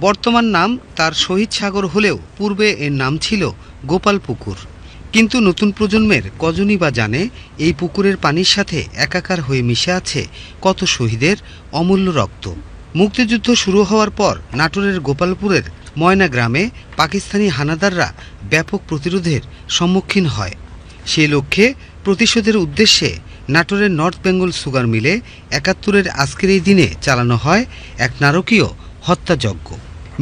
বর্তমান নাম তার শহীদ সাগর হলেও পূর্বে এর নাম ছিল গোপাল পুকুর কিন্তু নতুন প্রজন্মের কজনই বা জানে এই পুকুরের পানির সাথে একাকার হয়ে মিশে আছে কত শহীদের অমূল্য রক্ত। মুক্তিযুদ্ধ শুরু হওয়ার পর নাটোরের গোপালপুরের ময়না গ্রামে পাকিস্তানি হানাদাররা ব্যাপক প্রতিরোধের সম্মুখীন হয়। সেই লক্ষ্যে প্রতিশোধের উদ্দেশ্যে নাটোরের নর্থ বেঙ্গল সুগার মিলে একাত্তরের আজকের এই দিনে চালানো হয় এক নারকীয় হত্যাযজ্ঞ।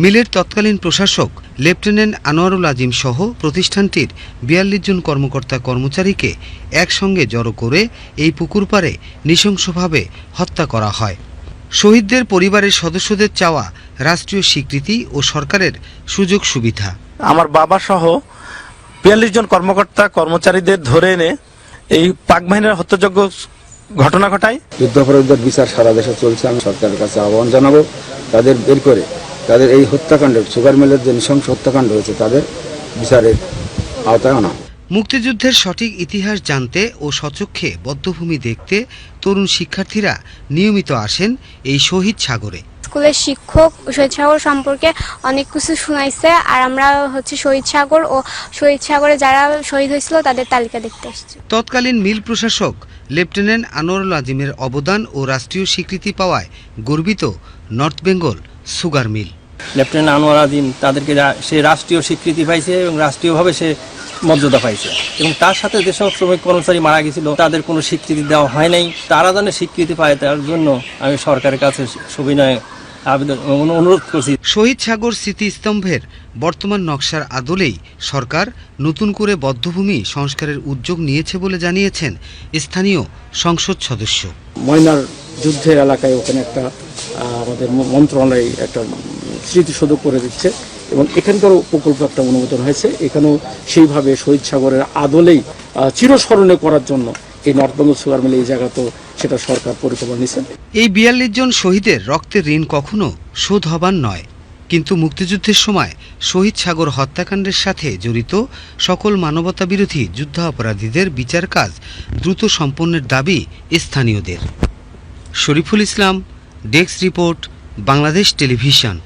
মিলের তৎকালীন প্রশাসক লেফটেন্যান্ট আনোয়ারুল আজিম সহ প্রতিষ্ঠানটির বিয়াল্লিশ জন কর্মকর্তা কর্মচারীকে একসঙ্গে জড়ো করে এই পুকুর পাড়ে নৃশংসভাবে হত্যা করা হয়। শহীদদের পরিবারের সদস্যদের চাওয়া রাষ্ট্রীয় স্বীকৃতি ও সরকারের সুযোগ সুবিধা। আমার বাবা সহ বিয়াল্লিশ জন কর্মকর্তা কর্মচারীদের ধরে এনে এই পাক বাহিনীর হত্যাযোগ্য ঘটনা ঘটায়। যুদ্ধাপরাধীদের বিচার সারা দেশে চলছে আমি সরকারের কাছে আহ্বান জানাব। তাদের বের করে তাদের এই হত্যাকাণ্ড সুগার মিলের যে নৃশংস হত্যাকাণ্ড হয়েছে তাদের বিচারের আওতায় আনা। মুক্তিযুদ্ধের সঠিক ইতিহাস জানতে ও সচক্ষে বদ্ধভূমি দেখতে তরুণ শিক্ষার্থীরা নিয়মিত আসেন এই শহীদ সাগরে। স্কুলের শিক্ষক শহীদ সাগর সম্পর্কে অনেক কিছু শুনাইছে আর আমরা হচ্ছে শহীদ সাগর ও শহীদ সাগরে যারা শহীদ হয়েছিল তাদের তালিকা দেখতে এসেছি তৎকালীন মিল প্রশাসক লেফটেন্যান্ট আনোয়ারুল আজিমের অবদান ও রাষ্ট্রীয় স্বীকৃতি পাওয়ায় গর্বিত north Bengal sugar mill. Lieutenant Anwar Azim তাদেরকে সে রাষ্ট্রীয় স্বীকৃতি পাইছে এবং রাষ্ট্রীয়ভাবে সে মর্যাদা পাইছে। এবং তার সাথে যেসব শ্রমিক কর্মচারী মারা গেছিল তাদের কোনো স্বীকৃতি দেওয়া হয় নাই। তারা যেন স্বীকৃতি পায় তার জন্য আমি সরকারের কাছে সবিনয় আবেদন অনুরোধ করছি। শহীদ সাগর স্মৃতিস্তম্ভের বর্তমান নকশার আদলেই সরকার নতুন করে বদ্ধভূমি সংস্কারের উদ্যোগ নিয়েছে বলে জানিয়েছেন স্থানীয় সংসদ সদস্য। ময়নার যুদ্ধের এলাকায় ওখানে একটা আমাদের মন্ত্রণালয় একটা স্মৃতিসৌধ করে দিচ্ছে এবং এখানকারও প্রকল্প একটা অনুমোদন হয়েছে। এখানেও সেইভাবে শহীদ সাগরের আদলেই চিরস্মরণে করার জন্য এই নর্থ বেঙ্গল সুগার মিলে এই জায়গা তো সেটা সরকার পরিকল্পনা নিয়েছে। এই বিয়াল্লিশ জন শহীদের রক্তের ঋণ কখনো শোধ হবার নয়। কিন্তু মুক্তিযুদ্ধের সময় শহীদ সাগর হত্যাকাণ্ডের সাথে জড়িত সকল মানবতা বিরোধী যুদ্ধাপরাধীদের বিচার কাজ দ্রুত সম্পন্নের দাবি স্থানীয়দের। Shariful Islam desk report Bangladesh television.